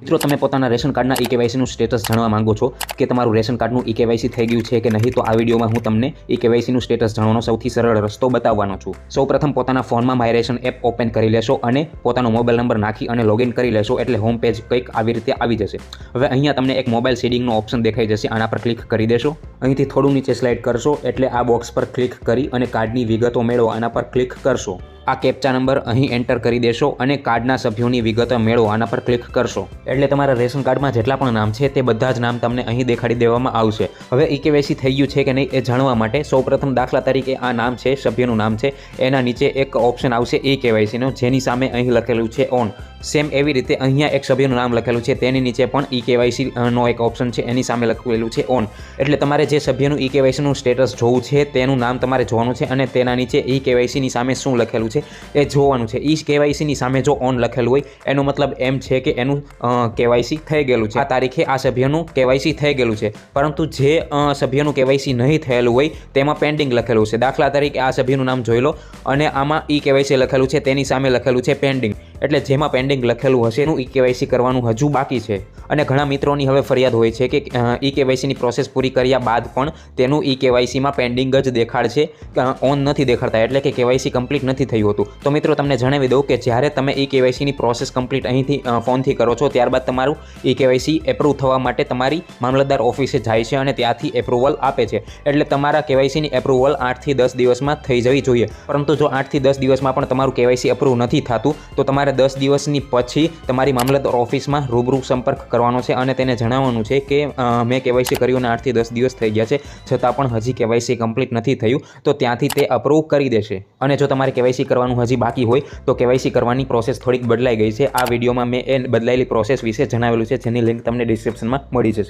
મિત્રો, તમે પોતાના રેશન કાર્ડના ઈ કેવાયસીનું સ્ટેટસ જાણવા માંગો છો કે તમારું રેશન કાર્ડનું ઈ કેવાયસી થઈ ગયું છે કે નહીં, તો આ વિડીયોમાં હું તમને ઇકેવાયસીનું સ્ટેટસ જાણવાનો સૌથી સરળ રસ્તો બતાવવાનો છું. સૌપ્રથમ પોતાના ફોનમાં માય રેશન એપ ઓપન કરી લેશો અને પોતાનો મોબાઈલ નંબર નાખી અને લોગિન કરી લેશો એટલે હોમ પેજ કંઈક આવી રીતે આવી જશે. હવે અહીંયા તમને એક મોબાઈલ સેડિંગનો ઓપ્શન દેખાઈ જશે, આના પર ક્લિક કરી દેશો. અહીંથી થોડું નીચે સ્લાઇડ કરશો એટલે આ બોક્સ પર ક્લિક કરી અને કાર્ડની વિગતો મેળવો, આના પર ક્લિક કરશો. આ કેપ્ચા નંબર અહીં એન્ટર કરી દેશો અને કાર્ડના સભ્યોની વિગતો મેળવો. આના પર ક્લિક કરશો. એટલે તમારા રેશન કાર્ડમાં જેટલા પણ નામ છે તે બધા જ નામ તમને અહીં દેખાડી દેવામાં આવશે. હવે ઈ કેવાયસી થઈ ગયું છે કે નહીં એ જાણવા માટે સૌપ્રથમ દાખલા તરીકે આ નામ છે, સભ્યનું નામ છે. એના નીચે એક ઓપ્શન આવશે ઈ કેવાયસીનો જેની સામે અહીં લખેલું છે ઓન સેમ એવી રીતે અહીંયા એક સભ્યનું નામ લખેલું છે. તેની નીચે પણ ઈ કેવાયસી નો એક ઓપ્શન છે. એની સામે લખેલું છે ઓન એટલે તમારે જે સભ્યનું ઈ કેવાયસીનું સ્ટેટસ જોવું છે, તેનું નામ તમારે જોવાનું છે અને તેના નીચે ઈ કેવાયસીની સામે શું લખેલું છે, એ જોવાનું છે. ઈ કેવાયસીની સામે જો ઓન લખેલું હોય, એનો મતલબ એમ છે કે એનું કેવાયસી થઈ ગયેલું છે. આ તારીખે આ સભ્યનું કેવાયસી થઈ ગયેલું છે. પરંતુ જે સભ્યનું કેવાયસી નહીં થયેલું હોય, તેમાં પેન્ડિંગ લખેલું છે. દાખલા તરીકે આ સભ્યનું નામ જોઈ લો અને આમાં ઈ કેવાયસી લખેલું છે, તેની સામે લખેલું છે પેન્ડિંગ એટલે જેમાં પેન્ડિંગ લખેલું હશે એનું ઈ કેવાયસી કરવાનું હજુ બાકી છે. અને ઘણા મિત્રોની હવે ફરિયાદ હોય છે કે ઈ કેવાયસીની પ્રોસેસ પૂરી કર્યા બાદ પણ તેનું ઈ કેવાયસીમાં પેન્ડિંગ જ દેખાડ છે ઓન નથી દેખાડતા, એટલે કે કેવાયસી કમ્પ્લીટ નથી થયું હતું. તો મિત્રો, તમને જણાવી દઉં કે જ્યારે તમે ઈ કેવાયસીની પ્રોસેસ કમ્પ્લીટ અહીંથી ફોનથી કરો છો, ત્યારબાદ તમારું ઈ કેવાયસી એપ્રૂવ થવા માટે તમારી મામલતદાર ઓફિસે જાય છે અને ત્યાંથી એપ્રુવલ આપે છે. એટલે તમારા કેવાયસીની એપ્રુવલ આઠથી દસ દિવસમાં થઈ જવી જોઈએ. પરંતુ જો આઠથી દસ દિવસમાં પણ તમારું કેવાયસી અપ્રૂવ નથી થતું, તો તમારે દસ દિવસની પછી તમારી મામલતદાર ઓફિસમાં રૂબરૂ સંપર્ક કરવાનો છે અને તેને જણાવવાનું છે કે મેં કેવાયસી કર્યું અને આઠથી દસ દિવસ થઈ ગયા છે, છતાં પણ હજી કેવાયસી કમ્પ્લીટ નથી થયું, તો ત્યાંથી તે અપ્રૂવ કરી દેશે. અને જો તમારે કેવાયસી કરવાનું હજી બાકી હોય, તો કેવાયસી કરવાની પ્રોસેસ થોડીક બદલાઈ ગઈ છે. આ વિડીયોમાં મેં એ બદલાયેલી પ્રોસેસ વિશે જણાવેલું છે, જેની લિંક તમને ડિસ્ક્રિપ્શનમાં મળી જશે.